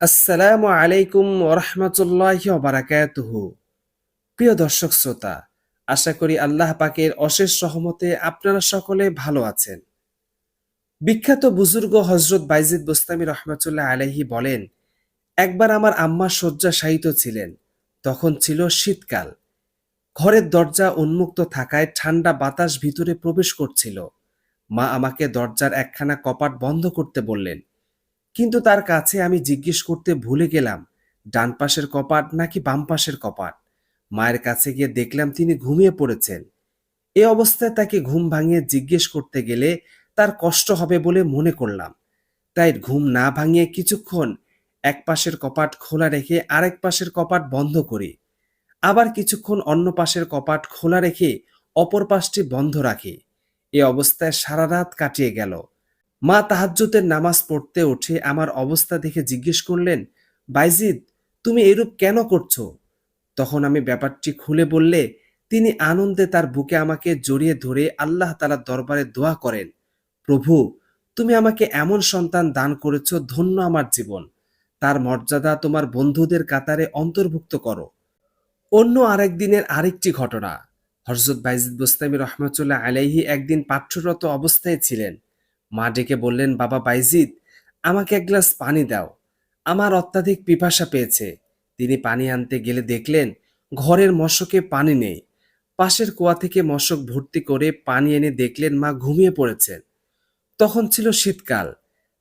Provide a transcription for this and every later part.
আসসালামু আলাইকুম ওরহমতুল্লাহ বারাকাতুহু প্রিয় দর্শক শ্রোতা, আশা করি আল্লাহ পাকের অশেষ সহমতে আপনারা সকলে ভালো আছেন। বিখ্যাত বুজুর্গ হজরত বাইজিদ বোস্তামি রহমতুল্লাহ আলাইহি বলেন, একবার আমার আম্মা শয্যা শায়িত ছিলেন, তখন ছিল শীতকাল। ঘরের দরজা উন্মুক্ত থাকায় ঠান্ডা বাতাস ভিতরে প্রবেশ করছিল। মা আমাকে দরজার একখানা কপাট বন্ধ করতে বললেন কিন্তু তার কাছে আমি জিজ্ঞেস করতে ভুলে গেলাম, ডান পাশের কপাট নাকি বাম পাশের কপাট? মায়ের কাছে গিয়ে দেখলাম তিনি ঘুমিয়ে পড়েছেন। এ অবস্থায় তাকে ঘুম ভাঙিয়ে জিজ্ঞেস করতে গেলে তার কষ্ট হবে বলে মনে করলাম। তাই ঘুম না ভাঙিয়ে কিছুক্ষণ এক পাশের কপাট খোলা রেখে আরেক পাশের কপাট বন্ধ করি। আবার কিছুক্ষণ অন্য পাশের কপাট খোলা রেখে অপর পাশটি বন্ধ রাখি। এ অবস্থায় সারা রাত কাটিয়ে গেল। মা তাহাজ্জুদের নামাজ পড়তে উঠে আমার অবস্থা দেখে জিজ্ঞেস করলেন, বাইজিদ, তুমি এরূপ কেন করছ? তখন আমি ব্যাপারটি খুলে বললে, তিনি আনন্দে তার বুকে আমাকে জড়িয়ে ধরে আল্লাহ তালার দরবারে দোয়া করেন। প্রভু, তুমি আমাকে এমন সন্তান দান করেছ ধন্য আমার জীবন। তার মর্যাদা তোমার বন্ধুদের কাতারে অন্তর্ভুক্ত করো। অন্য আরেক দিনের আরেকটি ঘটনা। হরজত বাইজিদ বুস্তামি রহমতুল্লাহ আলাইহি একদিন পাঠ্যরত অবস্থায় ছিলেন। মা ডেকে বললেন, বাবা বাইজিদ আমাকে এক গ্লাস পানি দাও। আমার অত্যাধিক পিপাসা পেয়েছে। তিনি পানি আনতে গেলে দেখলেন, ঘরের মশকে পানি নেই। পাশের কুয়া থেকে মশক ভর্তি করে পানি এনে দেখলেন মা ঘুমিয়ে পড়েছেন। তখন ছিল শীতকাল।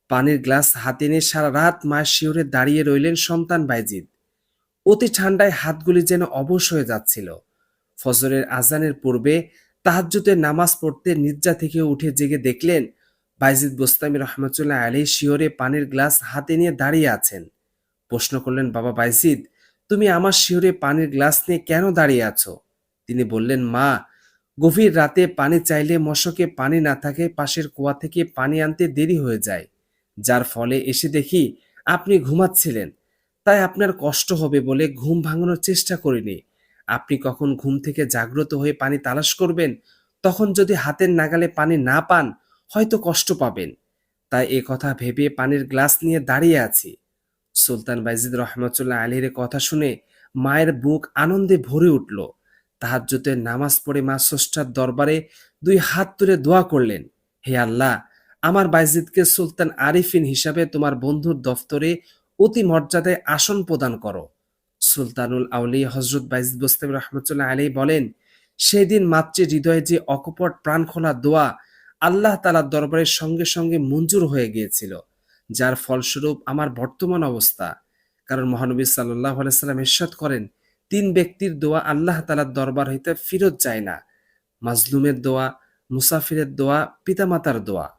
পানির গ্লাস হাতে নিয়ে সারা রাত মায়ের শিওরে দাঁড়িয়ে রইলেন সন্তান বাইজিদ অতি ঠান্ডায় হাতগুলি যেন অবশ হয়ে যাচ্ছিল। ফজরের আজানের পূর্বে তাহাজ্জুদের নামাজ পড়তে নির্জা থেকে উঠে জেগে দেখলেন বাইজিদ বোস্তামি রহমতুল্লাহ আলী শিওরে পানির গ্লাস হাতে নিয়ে দাঁড়িয়ে আছেন। প্রশ্ন করলেন, বাবা বাইজিদ, তুমি আমার শিওরে পানির গ্লাস নিয়ে কেন দাঁড়িয়ে আছো? তিনি বললেন, মা, গভীর রাতে পানি চাইলে মশকে পানি না থাকে, পাশের কুয়া থেকে পানি আনতে দেরি হয়ে যায়। যার ফলে এসে দেখি আপনি ঘুমাচ্ছিলেন। তাই আপনার কষ্ট হবে বলে ঘুম ভাঙানোর চেষ্টা করিনি। আপনি কখন ঘুম থেকে জাগ্রত হয়ে পানি তালাশ করবেন, তখন যদি হাতের নাগালে পানি না পান হয়তো কষ্ট পাবেন। তাই এ কথা ভেবে পানির গ্লাস নিয়ে দাঁড়িয়ে আছি। সুলতান বাইজিদ রহমতুল্লাহ আলীর কথা শুনে মায়ের বুক আনন্দে ভরে উঠল। তাহাজ্জুতের নামাজ পড়ে মা স্রষ্টার দরবারে দুই হাত তুলে দোয়া করলেন, হে আল্লাহ, আমার বাইজিদকে সুলতান আরিফিন হিসাবে তোমার বন্ধুর দফতরে অতি মর্যাদায় আসন প্রদান করো। সুলতানুল আউলি হজরত বাইজিদ বস্তাব রহমতুল্লাহ আলী বলেন, সেদিন মাতৃ হৃদয়ে যে অকপট প্রাণ খোলা দোয়া আল্লাহ তালার দরবারের সঙ্গে সঙ্গে মঞ্জুর হয়ে গিয়েছিল, যার ফলস্বরূপ আমার বর্তমান অবস্থা। কারণ মহানবী সাল্লাহ আলাইসাল্লাম ইস্বাদ করেন, তিন ব্যক্তির দোয়া আল্লাহ তালার দরবার হইতে ফিরত যায় না। মাজলুমের দোয়া, মুসাফিরের দোয়া, পিতামাতার দোয়া।